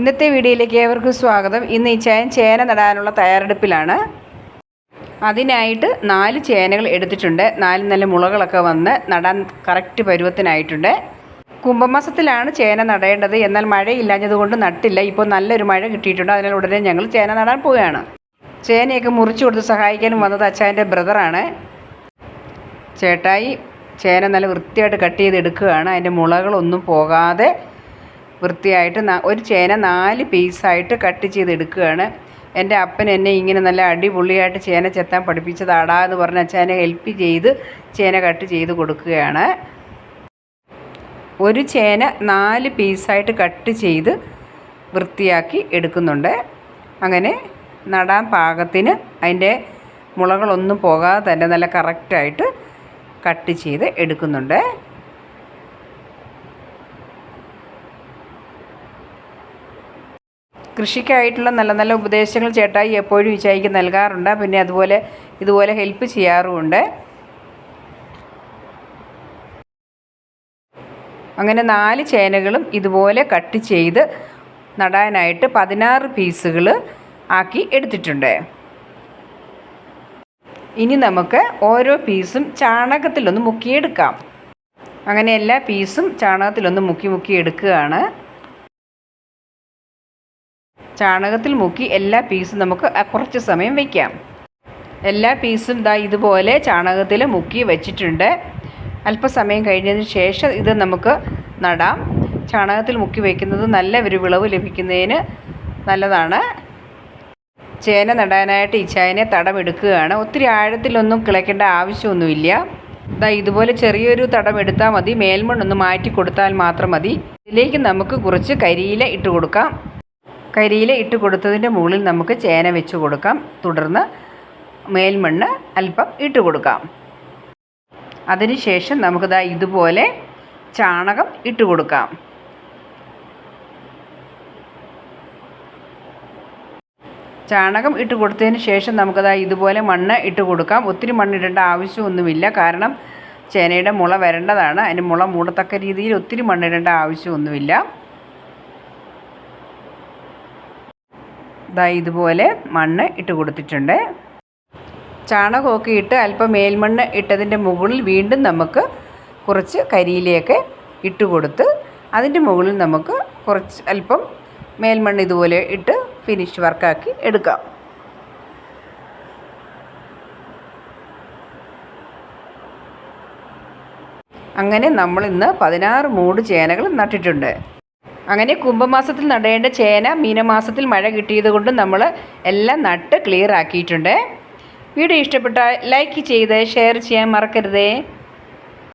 ഇന്നത്തെ വീഡിയോയിലേക്ക് ഏവർക്കും സ്വാഗതം. ഇന്ന് ഈ ചേന ചേന നടാനുള്ള തയ്യാറെടുപ്പിലാണ്. അതിനായിട്ട് നാല് ചേനകൾ എടുത്തിട്ടുണ്ട്. നാല് നല്ല മുളകളൊക്കെ വന്ന് നടാൻ കറക്റ്റ് പരുവത്തിനായിട്ടുണ്ട്. കുംഭമാസത്തിലാണ് ചേന നടേണ്ടത്. എന്നാൽ മഴയില്ലാഞ്ഞതുകൊണ്ട് നട്ടില്ല. ഇപ്പോൾ നല്ലൊരു മഴ കിട്ടിയിട്ടുണ്ട്. അതിനാൽ ഉടനെ ഞങ്ങൾ ചേന നടാൻ പോവുകയാണ്. ചേനയൊക്കെ മുറിച്ചു കൊടുത്ത് സഹായിക്കാനും വന്നത് അച്ചാന്റെ ബ്രദറാണ്. ചേട്ടായി ചേന നല്ല വൃത്തിയായിട്ട് കട്ട് ചെയ്ത് എടുക്കുകയാണ് അതിന്റെ മുളകളൊന്നും പോകാതെ വൃത്തിയായിട്ട് ഒരു ചേന നാല് പീസായിട്ട് കട്ട് ചെയ്തെടുക്കുകയാണ്. എന്റെ അപ്പൻ എന്നെ ഇങ്ങനെ നല്ല അടിപൊളിയായിട്ട് ചേന ചെത്താൻ പഠിപ്പിച്ചതാടാ എന്ന് പറഞ്ഞ അച്ഛനെ ഹെൽപ്പ് ചെയ്ത് ചേന കട്ട് ചെയ്ത് കൊടുക്കുകയാണ്. ഒരു ചേന നാല് പീസായിട്ട് കട്ട് ചെയ്ത് വൃത്തിയാക്കി എടുക്കുന്നുണ്ട്. അങ്ങനെ നടാൻ പാകത്തിന് അതിന്റെ മുളകളൊന്നും പോകാതെ തന്നെ നല്ല കറക്റ്റായിട്ട് കട്ട് ചെയ്ത് എടുക്കുന്നുണ്ട്. കൃഷിക്കായിട്ടുള്ള നല്ല നല്ല ഉപദേശങ്ങൾ ചേട്ടായി എപ്പോഴും ഈശായിക്ക് നൽകാറുണ്ട്. പിന്നെ അതുപോലെ ഇതുപോലെ ഹെൽപ്പ് ചെയ്യാറുമുണ്ട്. അങ്ങനെ നാല് ചേനകളും ഇതുപോലെ കട്ട് ചെയ്ത് നടാനായിട്ട് പതിനാറ് പീസുകൾ ആക്കി എടുത്തിട്ടുണ്ട്. ഇനി നമുക്ക് ഓരോ പീസും ചാണകത്തിലൊന്ന് മുക്കിയെടുക്കാം. അങ്ങനെ എല്ലാ പീസും ചാണകത്തിലൊന്ന് മുക്കി മുക്കി എടുക്കുകയാണ്. ചാണകത്തിൽ മുക്കി എല്ലാ പീസും നമുക്ക് കുറച്ച് സമയം വയ്ക്കാം എല്ലാ പീസും ദാ ഇതുപോലെ ചാണകത്തിൽ മുക്കി വെച്ചിട്ടുണ്ട്. അല്പസമയം കഴിഞ്ഞതിന് ശേഷം ഇത് നമുക്ക് നടാം. ചാണകത്തിൽ മുക്കി വയ്ക്കുന്നത് നല്ല ഒരു വിളവ് ലഭിക്കുന്നതിന് നല്ലതാണ്. ചേന നടാനായിട്ട് ഈ ചേനയെ തടമെടുക്കുകയാണ്. ഒത്തിരി ആഴത്തിലൊന്നും കിളയ്ക്കേണ്ട ആവശ്യമൊന്നുമില്ല. ഇതാ ഇതുപോലെ ചെറിയൊരു തടം എടുത്താൽ മതി. മേൽമണ്ണൊന്ന് മാറ്റി കൊടുത്താൽ മാത്രം മതി. ഇതിലേക്ക് നമുക്ക് കുറച്ച് കരിയില ഇട്ട് കൊടുക്കാം. കരിയില ഇട്ട് കൊടുത്തതിന്റെ മുകളിൽ നമുക്ക് ചേന വെച്ച് കൊടുക്കാം. തുടർന്ന് മേൽമണ്ണ് അല്പം ഇട്ട് കൊടുക്കാം. അതിനുശേഷം നമുക്കിതാ ഇതുപോലെ ചാണകം ഇട്ട് കൊടുക്കാം. ചാണകം ഇട്ട് കൊടുത്തതിന് ശേഷം നമുക്കതാ ഇതുപോലെ മണ്ണ് ഇട്ട് കൊടുക്കാം. ഒത്തിരി മണ്ണ് ഇടേണ്ട ആവശ്യമൊന്നുമില്ല. കാരണം ചേനയുടെ മുള വരേണ്ടതാണ്. അതിന് മുള മൂടത്തക്ക രീതിയിൽ ഒത്തിരി മണ്ണിടേണ്ട ആവശ്യമൊന്നുമില്ല. ദാ ഇതുപോലെ മണ്ണ് ഇട്ട് കൊടുത്തിട്ടുണ്ട്. ചാണകമൊക്കെ ഇട്ട് അല്പം മേൽമണ്ണ് ഇട്ടതിന്റെ മുകളിൽ വീണ്ടും നമുക്ക് കുറച്ച് കരിയിലയൊക്കെ ഇട്ട് കൊടുത്ത് അതിന്റെ മുകളിൽ നമുക്ക് കുറച്ച് അല്പം മേൽമണ്ണ് ഇതുപോലെ ഇട്ട് ഫിനിഷ് വർക്കാക്കി എടുക്കാം. അങ്ങനെ നമ്മൾ ഇന്ന് പതിനാറ് മൂട് ചേനകൾ നട്ടിട്ടുണ്ട്. അങ്ങനെ കുംഭമാസത്തിൽ നടേണ്ട ചേന മീനമാസത്തിൽ മഴ കിട്ടിയത് കൊണ്ട് നമ്മൾ എല്ലാം നട്ട് ക്ലിയർ ആക്കിയിട്ടുണ്ട്. വീഡിയോ ഇഷ്ടപ്പെട്ടാൽ ലൈക്ക് ചെയ്ത് ഷെയർ ചെയ്യാൻ മറക്കരുതേ.